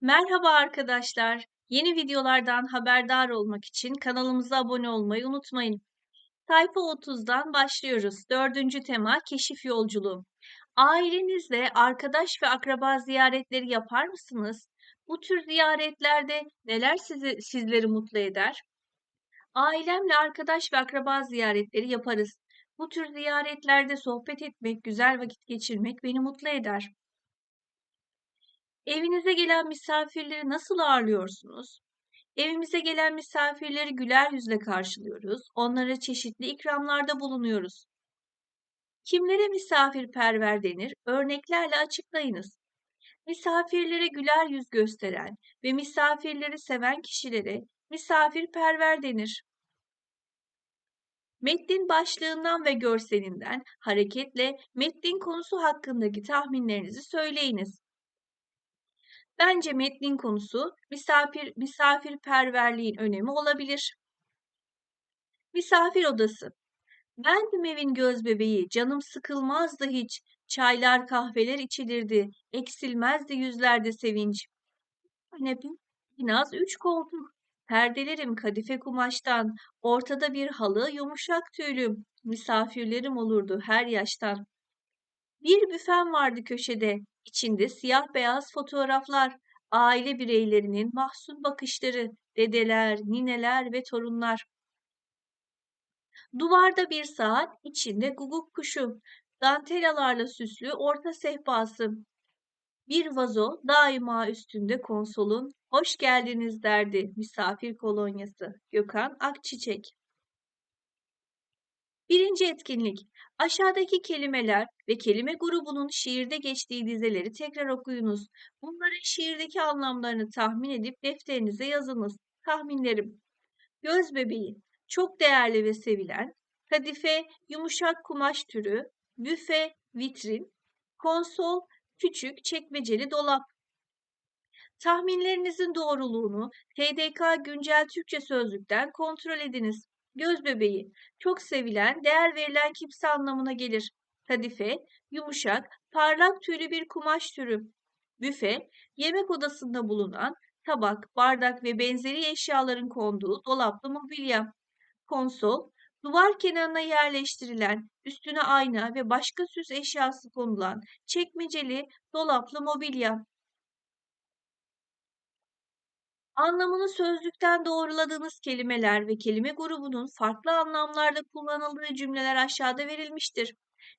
Merhaba arkadaşlar. Yeni videolardan haberdar olmak için kanalımıza abone olmayı unutmayın. Sayfa 30'dan başlıyoruz. Dördüncü tema keşif yolculuğu. Ailenizle arkadaş ve akraba ziyaretleri yapar mısınız? Bu tür ziyaretlerde neler sizi, sizleri mutlu eder? Ailemle arkadaş ve akraba ziyaretleri yaparız. Bu tür ziyaretlerde sohbet etmek, güzel vakit geçirmek beni mutlu eder. Evinize gelen misafirleri nasıl ağırlıyorsunuz? Evimize gelen misafirleri güler yüzle karşılıyoruz. Onlara çeşitli ikramlarda bulunuyoruz. Kimlere misafirperver denir? Örneklerle açıklayınız. Misafirlere güler yüz gösteren ve misafirleri seven kişilere misafirperver denir. Metnin başlığından ve görselinden hareketle metnin konusu hakkındaki tahminlerinizi söyleyiniz. Bence metnin konusu misafir misafirperverliğin önemi olabilir. Misafir odası. Bendim evin göz bebeği, canım sıkılmazdı hiç. Çaylar, kahveler içilirdi, eksilmezdi yüzlerde sevinç. Kanepim, biraz üç koltuk, perdelerim kadife kumaştan, ortada bir halı yumuşak tüylü, misafirlerim olurdu her yaştan. Bir büfem vardı köşede, içinde siyah beyaz fotoğraflar, aile bireylerinin mahzun bakışları, dedeler, nineler ve torunlar. Duvarda bir saat, içinde guguk kuşu, dantelalarla süslü orta sehpası. Bir vazo daima üstünde konsolun hoş geldiniz derdi misafir kolonyası Gökhan Akçiçek. Birinci etkinlik. Aşağıdaki kelimeler ve kelime grubunun şiirde geçtiği dizeleri tekrar okuyunuz. Bunların şiirdeki anlamlarını tahmin edip defterinize yazınız. Tahminlerim. Göz bebeği, çok değerli ve sevilen, kadife, yumuşak kumaş türü, büfe, vitrin, konsol, küçük çekmeceli dolap. Tahminlerinizin doğruluğunu TDK Güncel Türkçe Sözlük'ten kontrol ediniz. Göz bebeği, çok sevilen, değer verilen kimse anlamına gelir. Kadife, yumuşak, parlak tüylü bir kumaş türü. Büfe, yemek odasında bulunan tabak, bardak ve benzeri eşyaların konduğu dolaplı mobilya. Konsol, duvar kenarına yerleştirilen, üstüne ayna ve başka süs eşyası konulan çekmeceli, dolaplı mobilya. Anlamını sözlükten doğruladığınız kelimeler ve kelime grubunun farklı anlamlarda kullanıldığı cümleler aşağıda verilmiştir.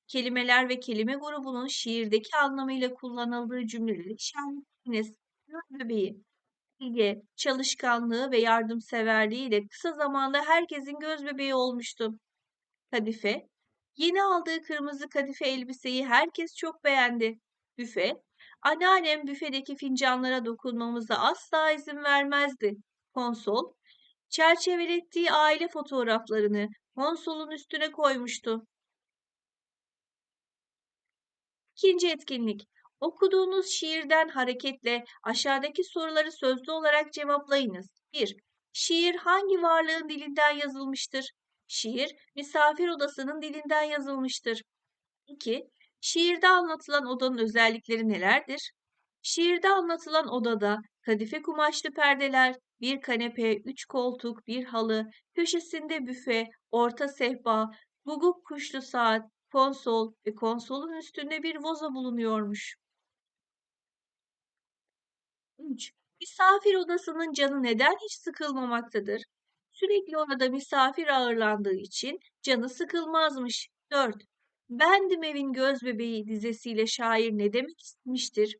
Kelimeler ve kelime grubunun şiirdeki anlamıyla kullanıldığı cümleleri işaretleyiniz. Göz bebeği, bilge, çalışkanlığı ve yardımseverliğiyle kısa zamanda herkesin göz bebeği olmuştu. Kadife, yeni aldığı kırmızı kadife elbiseyi herkes çok beğendi. Büfe, Anneannem büfedeki fincanlara dokunmamıza asla izin vermezdi. Konsol, çerçevelettiği aile fotoğraflarını konsolun üstüne koymuştu. İkinci etkinlik. Okuduğunuz şiirden hareketle aşağıdaki soruları sözlü olarak cevaplayınız. 1. Şiir hangi varlığın dilinden yazılmıştır? Şiir misafir odasının dilinden yazılmıştır. 2. Şiirde anlatılan odanın özellikleri nelerdir? Şiirde anlatılan odada kadife kumaşlı perdeler, bir kanepe, üç koltuk, bir halı, köşesinde büfe, orta sehpa, guguk kuşlu saat, konsol ve konsolun üstünde bir vazo bulunuyormuş. 3. Misafir odasının canı neden hiç sıkılmamaktadır? Sürekli orada misafir ağırlandığı için canı sıkılmazmış. 4. Bendim evin göz bebeği dizesiyle şair ne demek istemiştir?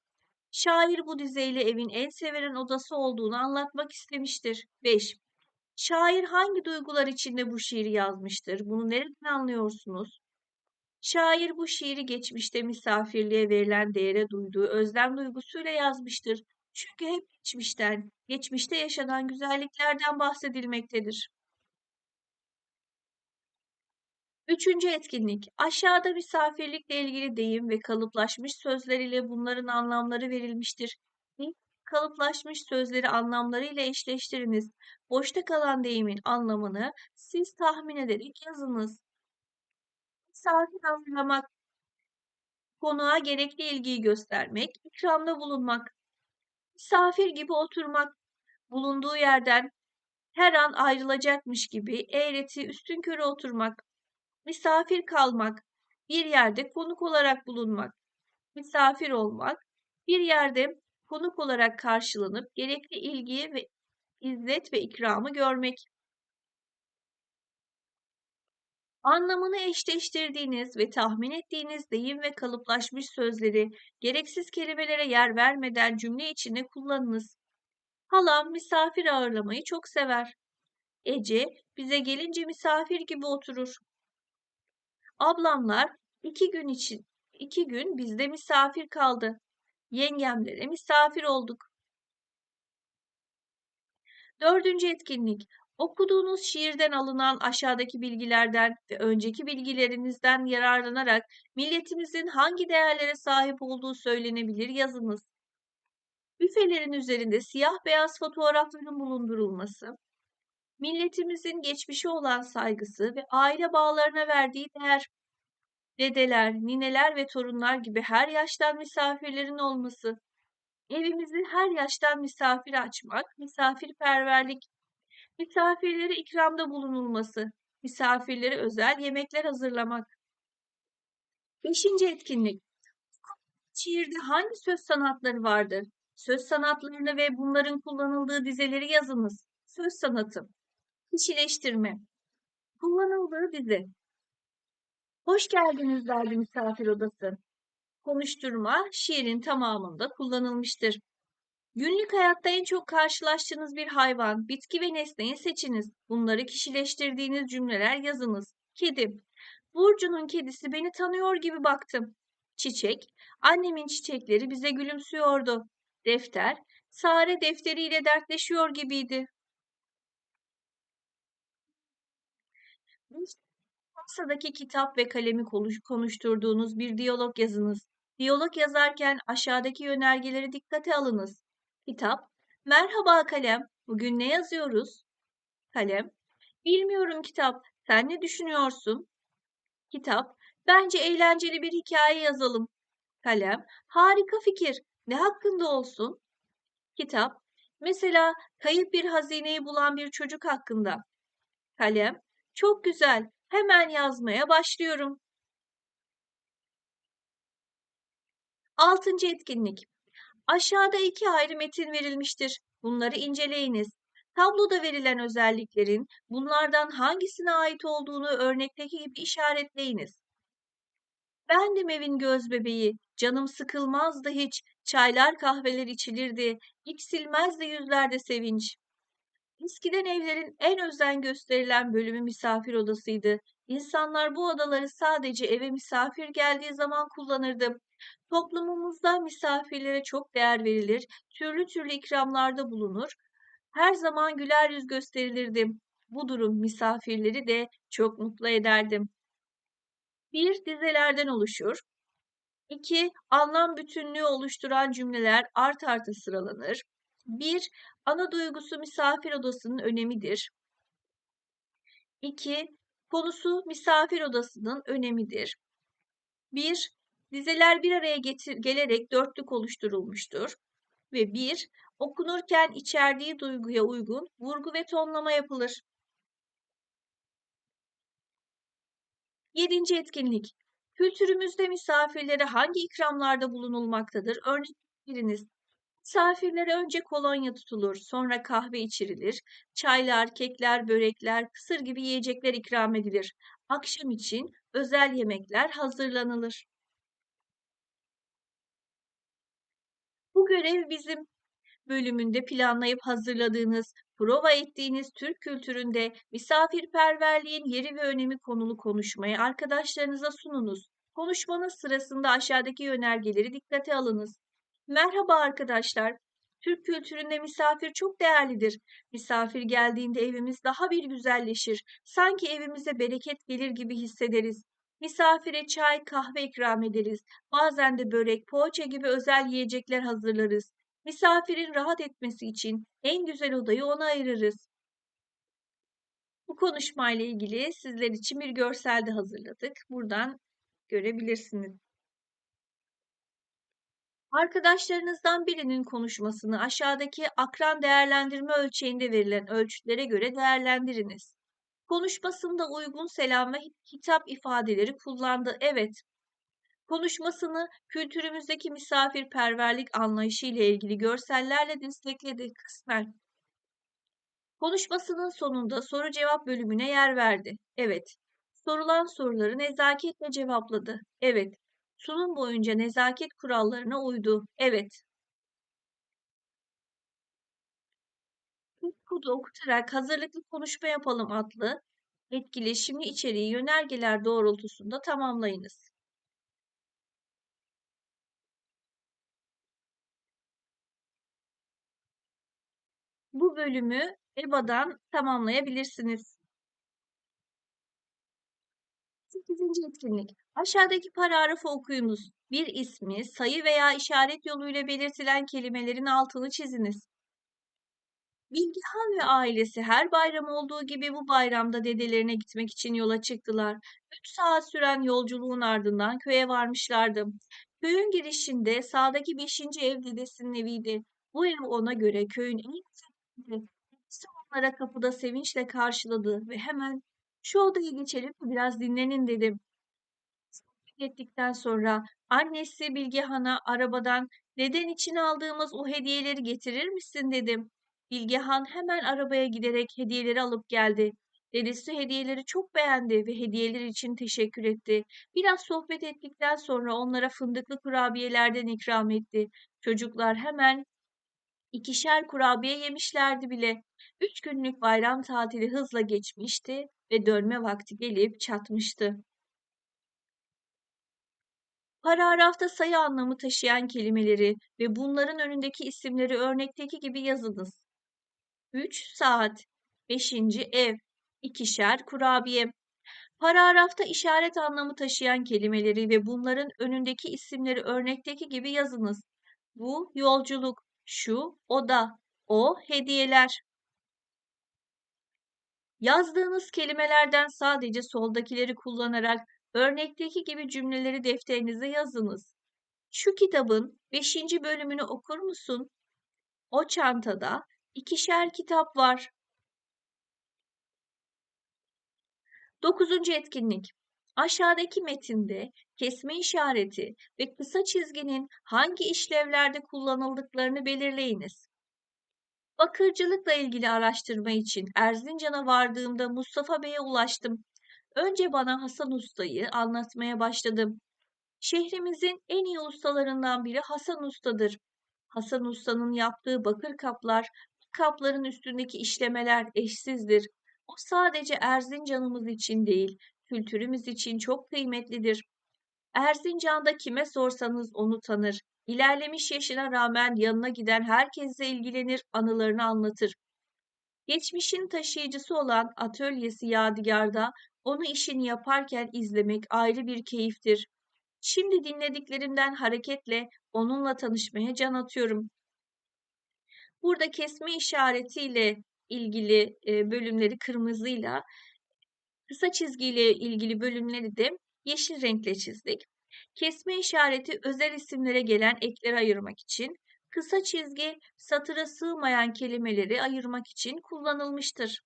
Şair bu dizeyle evin en sevilen odası olduğunu anlatmak istemiştir. 5. Şair hangi duygular içinde bu şiiri yazmıştır? Bunu nereden anlıyorsunuz? Şair bu şiiri geçmişte misafirliğe verilen değere duyduğu özlem duygusuyla yazmıştır. Çünkü hep geçmişten, geçmişte yaşanan güzelliklerden bahsedilmektedir. Üçüncü etkinlik. Aşağıda misafirlikle ilgili deyim ve kalıplaşmış sözler ile bunların anlamları verilmiştir. Kalıplaşmış sözleri anlamlarıyla eşleştiriniz. Boşta kalan deyimin anlamını siz tahmin ederek yazınız. Misafir hazırlamak, konuğa gerekli ilgiyi göstermek, ikramda bulunmak. Misafir gibi oturmak, bulunduğu yerden her an ayrılacakmış gibi eğreti üstünkörü oturmak, misafir kalmak, bir yerde konuk olarak bulunmak, misafir olmak, bir yerde konuk olarak karşılanıp gerekli ilgiyi ve izzet ve ikramı görmek. Anlamını eşleştirdiğiniz ve tahmin ettiğiniz deyim ve kalıplaşmış sözleri gereksiz kelimelere yer vermeden cümle içinde kullanınız. Halam misafir ağırlamayı çok sever. Ece bize gelince misafir gibi oturur. Ablamlar iki gün için iki gün bizde misafir kaldı. Yengemlere misafir olduk. Dördüncü etkinlik. Okuduğunuz şiirden alınan aşağıdaki bilgilerden ve önceki bilgilerinizden yararlanarak milletimizin hangi değerlere sahip olduğu söylenebilir yazınız. Büfelerin üzerinde siyah beyaz fotoğrafların bulundurulması, milletimizin geçmişe olan saygısı ve aile bağlarına verdiği değer, dedeler, nineler ve torunlar gibi her yaştan misafirlerin olması, evimizi her yaştan misafir açmak, misafirperverlik, misafirlere ikramda bulunulması, misafirlere özel yemekler hazırlamak. Beşinci etkinlik. Şiirde hangi söz sanatları vardır? Söz sanatlarını ve bunların kullanıldığı dizeleri yazınız. Söz sanatı. Kişileştirme. Kullanıldığı dize. Hoş geldiniz derdi misafir odası. Konuşturma şiirin tamamında kullanılmıştır. Günlük hayatta en çok karşılaştığınız bir hayvan, bitki ve nesneyi seçiniz. Bunları kişileştirdiğiniz cümleler yazınız. Kedi. Burcu'nun kedisi beni tanıyor gibi baktım. Çiçek. Annemin çiçekleri bize gülümsüyordu. Defter. Sare defteriyle dertleşiyor gibiydi. Masadaki kitap ve kalemi konuşturduğunuz bir diyalog yazınız. Diyalog yazarken aşağıdaki yönergeleri dikkate alınız. Kitap, merhaba kalem, bugün ne yazıyoruz? Kalem, bilmiyorum kitap, sen ne düşünüyorsun? Kitap, bence eğlenceli bir hikaye yazalım. Kalem, harika fikir, ne hakkında olsun? Kitap, mesela kayıp bir hazineyi bulan bir çocuk hakkında. Kalem, çok güzel, hemen yazmaya başlıyorum. Altıncı etkinlik. Aşağıda iki ayrı metin verilmiştir. Bunları inceleyiniz. Tabloda verilen özelliklerin bunlardan hangisine ait olduğunu örnekteki gibi işaretleyiniz. Bendim evin göz bebeği, canım sıkılmazdı hiç, çaylar kahveler içilirdi, iksilmezdi yüzlerde sevinç. Eskiden evlerin en özen gösterilen bölümü misafir odasıydı. İnsanlar bu odaları sadece eve misafir geldiği zaman kullanırdı. Toplumumuzda misafirlere çok değer verilir, türlü türlü ikramlarda bulunur, her zaman güler yüz gösterilirdi. Bu durum misafirleri de çok mutlu ederdi. Bir, dizelerden oluşur. İki, anlam bütünlüğü oluşturan cümleler art arta sıralanır. Bir, ana duygusu misafir odasının önemidir. İki, konusu misafir odasının önemidir. Bir, Dizeler bir araya getir, gelerek dörtlük oluşturulmuştur. Ve bir, okunurken içerdiği duyguya uygun vurgu ve tonlama yapılır. Yedinci etkinlik. Kültürümüzde misafirlere hangi ikramlarda bulunulmaktadır? Örnek veriniz. Misafirlere önce kolonya tutulur, sonra kahve içirilir, çaylar, kekler, börekler, kısır gibi yiyecekler ikram edilir. Akşam için özel yemekler hazırlanılır. Bu görev bizim bölümünde planlayıp hazırladığınız, prova ettiğiniz Türk kültüründe misafirperverliğin yeri ve önemi konulu konuşmayı arkadaşlarınıza sununuz. Konuşmanız sırasında aşağıdaki yönergeleri dikkate alınız. Merhaba arkadaşlar. Türk kültüründe misafir çok değerlidir. Misafir geldiğinde evimiz daha bir güzelleşir. Sanki evimize bereket gelir gibi hissederiz. Misafire çay, kahve ikram ederiz. Bazen de börek, poğaça gibi özel yiyecekler hazırlarız. Misafirin rahat etmesi için en güzel odayı ona ayırırız. Bu konuşmayla ilgili sizler için bir görsel de hazırladık. Buradan görebilirsiniz. Arkadaşlarınızdan birinin konuşmasını aşağıdaki akran değerlendirme ölçeğinde verilen ölçütlere göre değerlendiriniz. Konuşmasında uygun selam ve hitap ifadeleri kullandı. Evet. Konuşmasını kültürümüzdeki misafirperverlik anlayışı ile ilgili görsellerle destekledi kısmen. Konuşmasının sonunda soru cevap bölümüne yer verdi. Evet. Sorulan soruları nezaketle cevapladı. Evet. Sunum boyunca nezaket kurallarına uydu. Evet. Kodu okutarak hazırlıklı konuşma yapalım adlı etkileşimli içeriği yönergeler doğrultusunda tamamlayınız. Bu bölümü EBA'dan tamamlayabilirsiniz. 8. etkinlik. Aşağıdaki paragrafı okuyunuz. Bir ismi sayı veya işaret yoluyla belirtilen kelimelerin altını çiziniz. Bilgehan ve ailesi her bayram olduğu gibi bu bayramda dedelerine gitmek için yola çıktılar. Üç saat süren yolculuğun ardından köye varmışlardı. Köyün girişinde sağdaki beşinci ev dedesinin eviydi. Bu ev ona göre köyün en güzel eviydi. Dedesi onlara kapıda sevinçle karşıladı ve hemen şu odaya geçelim biraz dinlenin dedim. Ettikten sonra annesi Bilgehan'a arabadan deden için aldığımız o hediyeleri getirir misin dedim. Bilgehan hemen arabaya giderek hediyeleri alıp geldi. Dedesi hediyeleri çok beğendi ve hediyeler için teşekkür etti. Biraz sohbet ettikten sonra onlara fındıklı kurabiyelerden ikram etti. Çocuklar hemen ikişer kurabiye yemişlerdi bile. Üç günlük bayram tatili hızla geçmişti ve dönme vakti gelip çatmıştı. Paragrafta sayı anlamı taşıyan kelimeleri ve bunların önündeki isimleri örnekteki gibi yazınız. 3 saat, 5. ev, ikişer kurabiye. Paragrafta işaret anlamı taşıyan kelimeleri ve bunların önündeki isimleri örnekteki gibi yazınız. Bu yolculuk, şu oda, o hediyeler. Yazdığınız kelimelerden sadece soldakileri kullanarak örnekteki gibi cümleleri defterinize yazınız. Şu kitabın 5. bölümünü okur musun? O çantada ikişer kitap var. Dokuzuncu etkinlik. Aşağıdaki metinde kesme işareti ve kısa çizginin hangi işlevlerde kullanıldıklarını belirleyiniz. Bakırcılıkla ilgili araştırma için Erzincan'a vardığımda Mustafa Bey'e ulaştım. Önce bana Hasan Usta'yı anlatmaya başladım. Şehrimizin en iyi ustalarından biri Hasan Usta'dır. Hasan Usta'nın yaptığı bakır kaplar, kapların üstündeki işlemeler eşsizdir. O sadece Erzincan'ımız için değil, kültürümüz için çok kıymetlidir. Erzincan'da kime sorsanız onu tanır. İlerlemiş yaşına rağmen yanına giden herkesle ilgilenir, anılarını anlatır. Geçmişin taşıyıcısı olan atölyesi Yadigar'da onu işini yaparken izlemek ayrı bir keyiftir. Şimdi dinlediklerimden hareketle onunla tanışmaya can atıyorum. Burada kesme işaretiyle ilgili bölümleri kırmızıyla, kısa çizgiyle ilgili bölümleri de yeşil renkle çizdik. Kesme işareti özel isimlere gelen ekleri ayırmak için, kısa çizgi satıra sığmayan kelimeleri ayırmak için kullanılmıştır.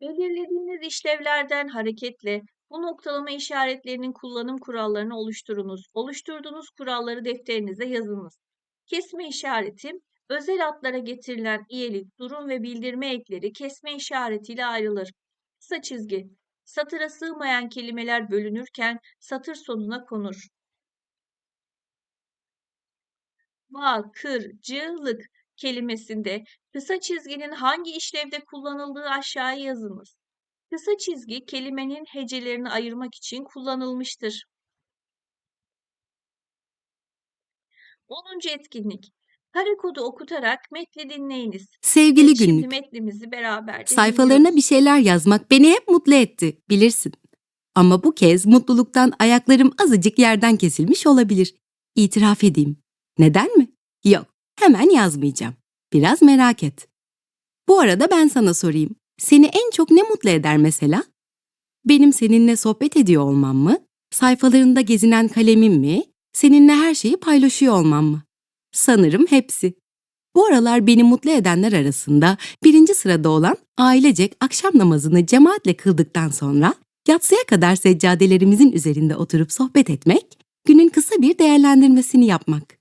Belirlediğiniz işlevlerden hareketle bu noktalama işaretlerinin kullanım kurallarını oluşturunuz. Oluşturduğunuz kuralları defterinize yazınız. Kesme işareti, özel adlara getirilen iyelik, durum ve bildirme ekleri kesme işaretiyle ayrılır. Kısa çizgi, satıra sığmayan kelimeler bölünürken satır sonuna konur. Bakırcılık kelimesinde kısa çizginin hangi işlevde kullanıldığı aşağıya yazınız. Kısa çizgi kelimenin hecelerini ayırmak için kullanılmıştır. 10. etkinlik. Kare kodu okutarak metni dinleyiniz. Sevgili Şimdi günlük, metnimizi beraberce sayfalarına bir şeyler yazmak beni hep mutlu etti, bilirsin. Ama bu kez mutluluktan ayaklarım azıcık yerden kesilmiş olabilir. İtiraf edeyim. Neden mi? Yok, hemen yazmayacağım. Biraz merak et. Bu arada ben sana sorayım. Seni en çok ne mutlu eder mesela? Benim seninle sohbet ediyor olmam mı? Sayfalarında gezinen kalemim mi? Seninle her şeyi paylaşıyor olmam mı? Sanırım hepsi. Bu aralar beni mutlu edenler arasında birinci sırada olan ailecek akşam namazını cemaatle kıldıktan sonra yatsıya kadar seccadelerimizin üzerinde oturup sohbet etmek, günün kısa bir değerlendirmesini yapmak.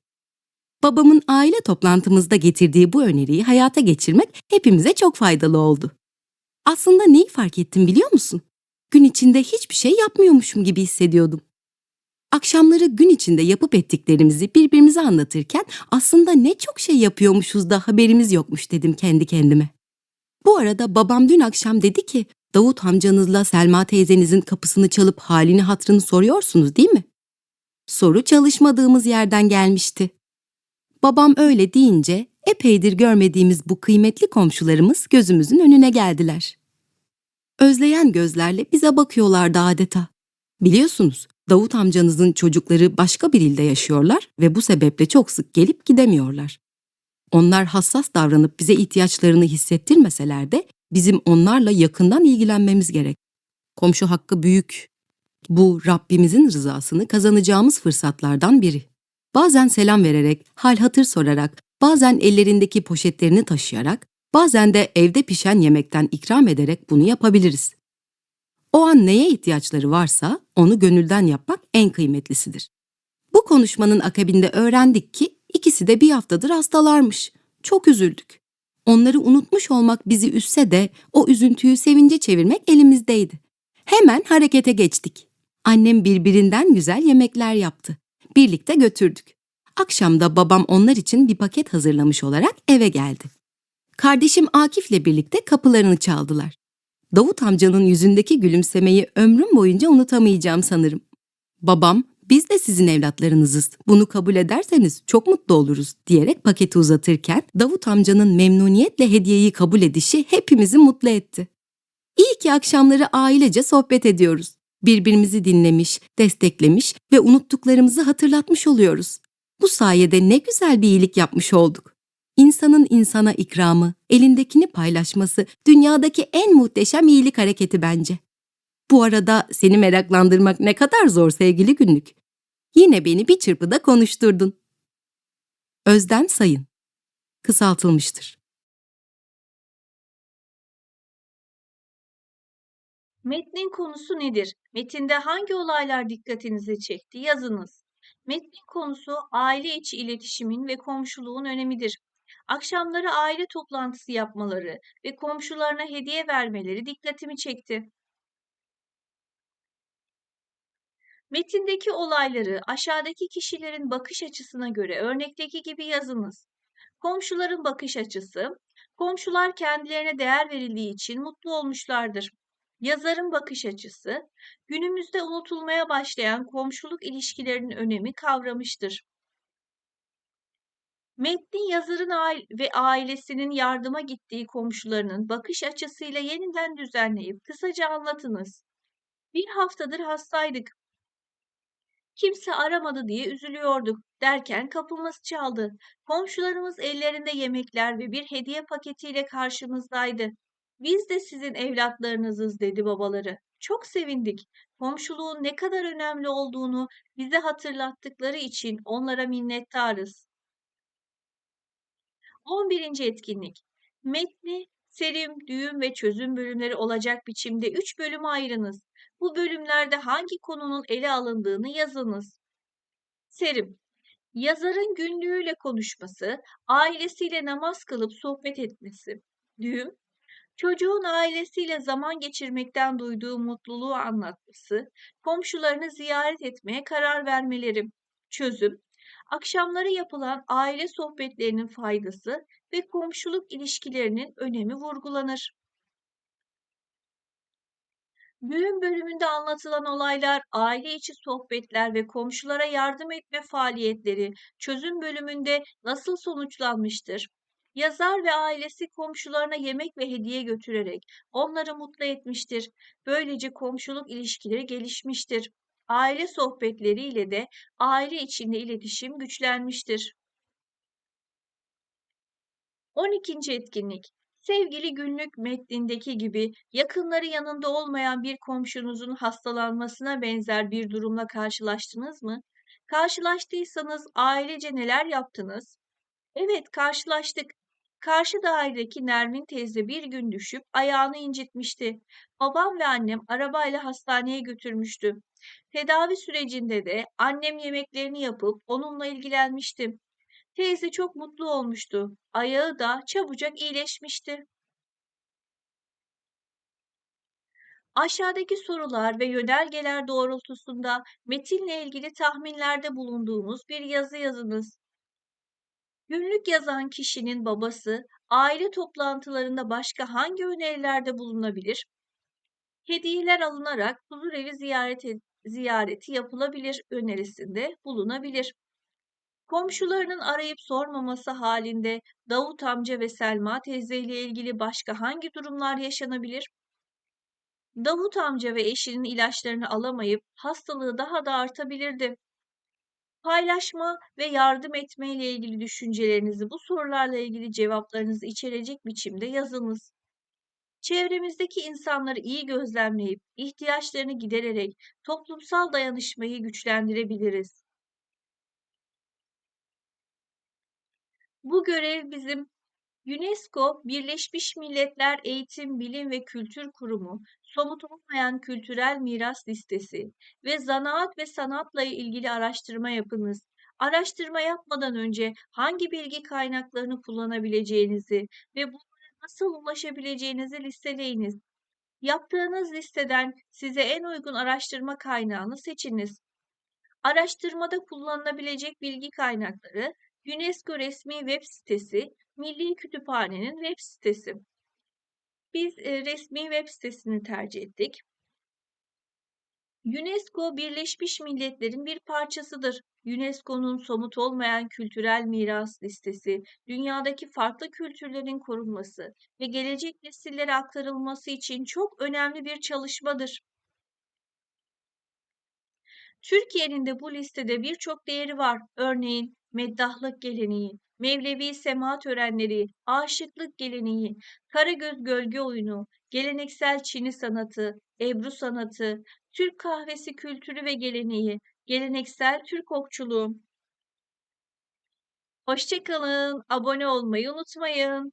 Babamın aile toplantımızda getirdiği bu öneriyi hayata geçirmek hepimize çok faydalı oldu. Aslında neyi fark ettim biliyor musun? Gün içinde hiçbir şey yapmıyormuşum gibi hissediyordum. Akşamları gün içinde yapıp ettiklerimizi birbirimize anlatırken aslında ne çok şey yapıyormuşuz da haberimiz yokmuş dedim kendi kendime. Bu arada babam dün akşam dedi ki Davut amcanızla Selma teyzenizin kapısını çalıp halini hatrını soruyorsunuz değil mi? Soru çalışmadığımız yerden gelmişti. Babam öyle deyince epeydir görmediğimiz bu kıymetli komşularımız gözümüzün önüne geldiler. Özleyen gözlerle bize bakıyorlardı adeta. Biliyorsunuz Davut amcanızın çocukları başka bir ilde yaşıyorlar ve bu sebeple çok sık gelip gidemiyorlar. Onlar hassas davranıp bize ihtiyaçlarını hissettirmeseler de bizim onlarla yakından ilgilenmemiz gerek. Komşu hakkı büyük. Bu Rabbimizin rızasını kazanacağımız fırsatlardan biri. Bazen selam vererek, hal hatır sorarak, bazen ellerindeki poşetlerini taşıyarak, bazen de evde pişen yemekten ikram ederek bunu yapabiliriz. O an neye ihtiyaçları varsa onu gönülden yapmak en kıymetlisidir. Bu konuşmanın akabinde öğrendik ki ikisi de bir haftadır hastalarmış. Çok üzüldük. Onları unutmuş olmak bizi üzse de o üzüntüyü sevince çevirmek elimizdeydi. Hemen harekete geçtik. Annem birbirinden güzel yemekler yaptı. Birlikte götürdük. Akşamda babam onlar için bir paket hazırlamış olarak eve geldi. Kardeşim Akif'le birlikte kapılarını çaldılar. Davut amcanın yüzündeki gülümsemeyi ömrüm boyunca unutamayacağım sanırım. Babam, biz de sizin evlatlarınızız. Bunu kabul ederseniz çok mutlu oluruz diyerek paketi uzatırken Davut amcanın memnuniyetle hediyeyi kabul edişi hepimizi mutlu etti. İyi ki akşamları ailece sohbet ediyoruz. Birbirimizi dinlemiş, desteklemiş ve unuttuklarımızı hatırlatmış oluyoruz. Bu sayede ne güzel bir iyilik yapmış olduk. İnsanın insana ikramı, elindekini paylaşması dünyadaki en muhteşem iyilik hareketi bence. Bu arada seni meraklandırmak ne kadar zor sevgili günlük. Yine beni bir çırpıda konuşturdun. Özden Sayın. Kısaltılmıştır. Metnin konusu nedir? Metinde hangi olaylar dikkatinizi çekti? Yazınız. Metnin konusu aile içi iletişimin ve komşuluğun önemidir. Akşamları aile toplantısı yapmaları ve komşularına hediye vermeleri dikkatimi çekti. Metindeki olayları aşağıdaki kişilerin bakış açısına göre örnekteki gibi yazınız. Komşuların bakış açısı, komşular kendilerine değer verildiği için mutlu olmuşlardır. Yazarın bakış açısı, günümüzde unutulmaya başlayan komşuluk ilişkilerinin önemi kavramıştır. Metni yazarın ve ailesinin yardıma gittiği komşularının bakış açısıyla yeniden düzenleyip kısaca anlatınız. Bir haftadır hastaydık. Kimse aramadı diye üzülüyorduk derken kapımız çaldı. Komşularımız ellerinde yemekler ve bir hediye paketiyle karşımızdaydı. Biz de sizin evlatlarınızız dedi babaları. Çok sevindik. Komşuluğun ne kadar önemli olduğunu bize hatırlattıkları için onlara minnettarız. 11. etkinlik. Metni, serim, düğüm ve çözüm bölümleri olacak biçimde 3 bölüme ayırınız. Bu bölümlerde hangi konunun ele alındığını yazınız. Serim. Yazarın günlüğüyle konuşması, ailesiyle namaz kılıp sohbet etmesi. Düğüm. Çocuğun ailesiyle zaman geçirmekten duyduğu mutluluğu anlatması, komşularını ziyaret etmeye karar vermeleri. Çözüm. Akşamları yapılan aile sohbetlerinin faydası ve komşuluk ilişkilerinin önemi vurgulanır. Düğün bölümünde anlatılan olaylar, aile içi sohbetler ve komşulara yardım etme faaliyetleri çözüm bölümünde nasıl sonuçlanmıştır? Yazar ve ailesi komşularına yemek ve hediye götürerek onları mutlu etmiştir. Böylece komşuluk ilişkileri gelişmiştir. Aile sohbetleriyle de aile içinde iletişim güçlenmiştir. 12. etkinlik Sevgili günlük metnindeki gibi yakınları yanında olmayan bir komşunuzun hastalanmasına benzer bir durumla karşılaştınız mı? Karşılaştıysanız ailece neler yaptınız? Evet, karşılaştık. Karşı dairedeki Nermin teyze bir gün düşüp ayağını incitmişti. Babam ve annem arabayla hastaneye götürmüştü. Tedavi sürecinde de annem yemeklerini yapıp onunla ilgilenmiştim. Teyze çok mutlu olmuştu. Ayağı da çabucak iyileşmişti. Aşağıdaki sorular ve yönergeler doğrultusunda metinle ilgili tahminlerde bulunduğumuz bir yazı yazınız. Günlük yazan kişinin babası aile toplantılarında başka hangi önerilerde bulunabilir? Hediyeler alınarak huzurevi ziyareti, ziyareti yapılabilir önerisinde bulunabilir. Komşularının arayıp sormaması halinde Davut amca ve Selma teyze ile ilgili başka hangi durumlar yaşanabilir? Davut amca ve eşinin ilaçlarını alamayıp hastalığı daha da artabilirdi. Paylaşma ve yardım etme ile ilgili düşüncelerinizi bu sorularla ilgili cevaplarınızı içerecek biçimde yazınız. Çevremizdeki insanları iyi gözlemleyip ihtiyaçlarını gidererek toplumsal dayanışmayı güçlendirebiliriz. Bu görev bizim UNESCO, Birleşmiş Milletler Eğitim, Bilim ve Kültür Kurumu, somut olmayan kültürel miras listesi ve zanaat ve sanatla ilgili araştırma yapınız. Araştırma yapmadan önce hangi bilgi kaynaklarını kullanabileceğinizi ve bunlara nasıl ulaşabileceğinizi listeleyiniz. Yaptığınız listeden size en uygun araştırma kaynağını seçiniz. Araştırmada kullanılabilecek bilgi kaynakları UNESCO resmi web sitesi, Milli Kütüphane'nin web sitesi. Biz resmi web sitesini tercih ettik. UNESCO Birleşmiş Milletler'in bir parçasıdır. UNESCO'nun somut olmayan kültürel miras listesi, dünyadaki farklı kültürlerin korunması ve gelecek nesillere aktarılması için çok önemli bir çalışmadır. Türkiye'nin de bu listede birçok değeri var. Örneğin meddahlık geleneği, Mevlevi sema törenleri, aşıklık geleneği, Karagöz gölge oyunu, geleneksel Çini sanatı, Ebru sanatı, Türk kahvesi kültürü ve geleneği, geleneksel Türk okçuluğu. Hoşçakalın, abone olmayı unutmayın.